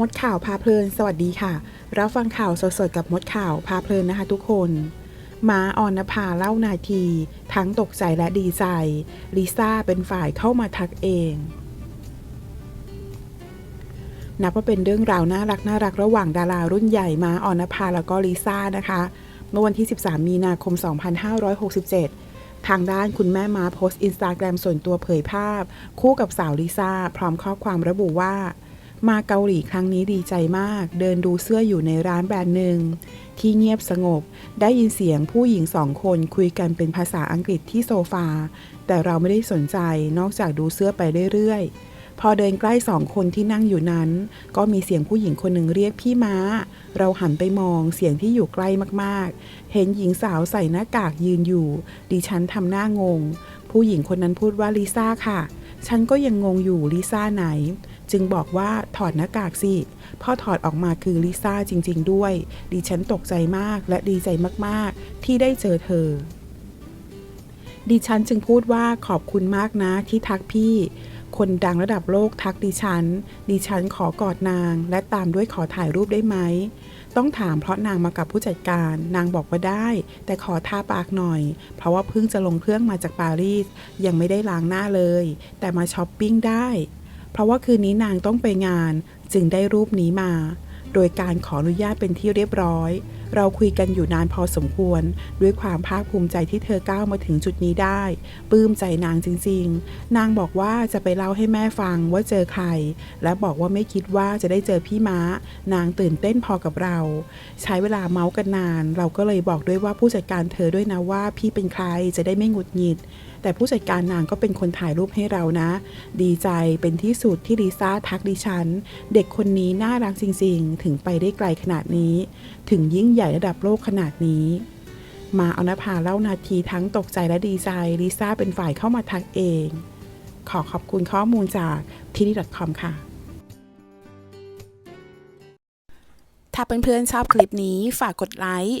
มดข่าวพาเพลิน สวัสดีค่ะ รับฟังข่าวสดๆกับมดข่าวพาเพลินนะคะทุกคนม้าออนภาเล่านาที ทั้งตกใจและดีใจ ลิซ่าเป็นฝ่ายเข้ามาทักเอง นับว่าเป็นเรื่องราวน่ารักน่ารักระหว่างดารารุ่นใหญ่ม้าออนภาแล้วก็ลิซ่านะคะเมื่อวันที่ 13 มีนาคม 2567ทางด้านคุณแม่ม้าโพสต์อินสตาแกรมส่วนตัวเผยภาพ คู่กับสาวลิซ่า พร้อมข้อความระบุว่า มาเกาหลีครั้งนี้ดีใจมาก เดินดูเสื้ออยู่ในร้านแบรนด์หนึ่ง ที่เงียบสงบ ได้ยินเสียงผู้หญิงสองคนคุยกันเป็นภาษาอังกฤษที่โซฟา แต่เราไม่ได้สนใจนอกจากดูเสื้อไปเรื่อยๆ พอเดินใกล้สองคนที่นั่งอยู่นั้น ก็มีเสียงผู้หญิงคนหนึ่งเรียกพี่ม้า เราหันไปมองเสียงที่อยู่ใกล้มากๆ เห็นหญิงสาวใส่หน้ากากยืนอยู่ ดิฉันทำหน้างง ผู้หญิงคนนั้นพูดว่าลิซ่าค่ะ ฉันก็ยังงงอยู่ลิซ่าไหน จึงบอกว่าถอดหน้ากากสิพอถอดออกมาคือลิซ่าจริง ๆ ด้วย ดิฉันตกใจมากและดีใจมากๆ ที่ได้เจอเธอ ดิฉันจึงพูดว่าขอบคุณมากนะที่ทักพี่ คนดังระดับโลกทักดิฉัน ดิฉันขอกอดนาง และตามด้วยขอถ่ายรูปได้ไหม ต้องถามเพราะนางมากับผู้จัดการ นางบอกว่าได้ แต่ขอทาปากหน่อย เพราะว่าเพิ่งจะลงเครื่องมาจากปารีส ยังไม่ได้ล้างหน้าเลย แต่มาช้อปปิ้งได้ เพราะว่าคืนนี้นางต้องไปงาน จึงได้รูปนี้มา โดยการขออนุญาตเป็นที่เรียบร้อย เราคุยกันอยู่นานพอสมควร ด้วยความภาคภูมิใจที่เธอก้าวมาถึงจุดนี้ได้ ปลื้มใจนางจริง ๆ นางบอกว่าจะไปเล่าให้แม่ฟังว่าเจอใคร และบอกว่าไม่คิดว่าจะได้เจอพี่ม้า นางตื่นเต้นพอกับเรา ใช้เวลาเมาส์กันนาน เราก็เลยบอกด้วยว่าผู้จัดการเธอด้วยนะว่าพี่เป็นใครจะได้ไม่หงุดหงิด แต่ผู้จัดการนางก็เป็นคนถ่ายรูปให้เรานะ ดีใจเป็นที่สุดที่ลิซ่าทักดิฉัน เด็กคนนี้น่ารักจริง ๆ ถึงไปได้ไกลขนาดนี้ ถึงยิ่งใหญ่ระดับโลกขนาดนี้ มาเอานภาเล่านาทีทั้งตกใจและดีใจลิซ่าเป็นฝ่ายเข้ามาทักเอง ขอขอบคุณข้อมูลจากที่นี่ .com ค่ะถ้าเพื่อนๆชอบคลิปนี้ฝากกดไลค์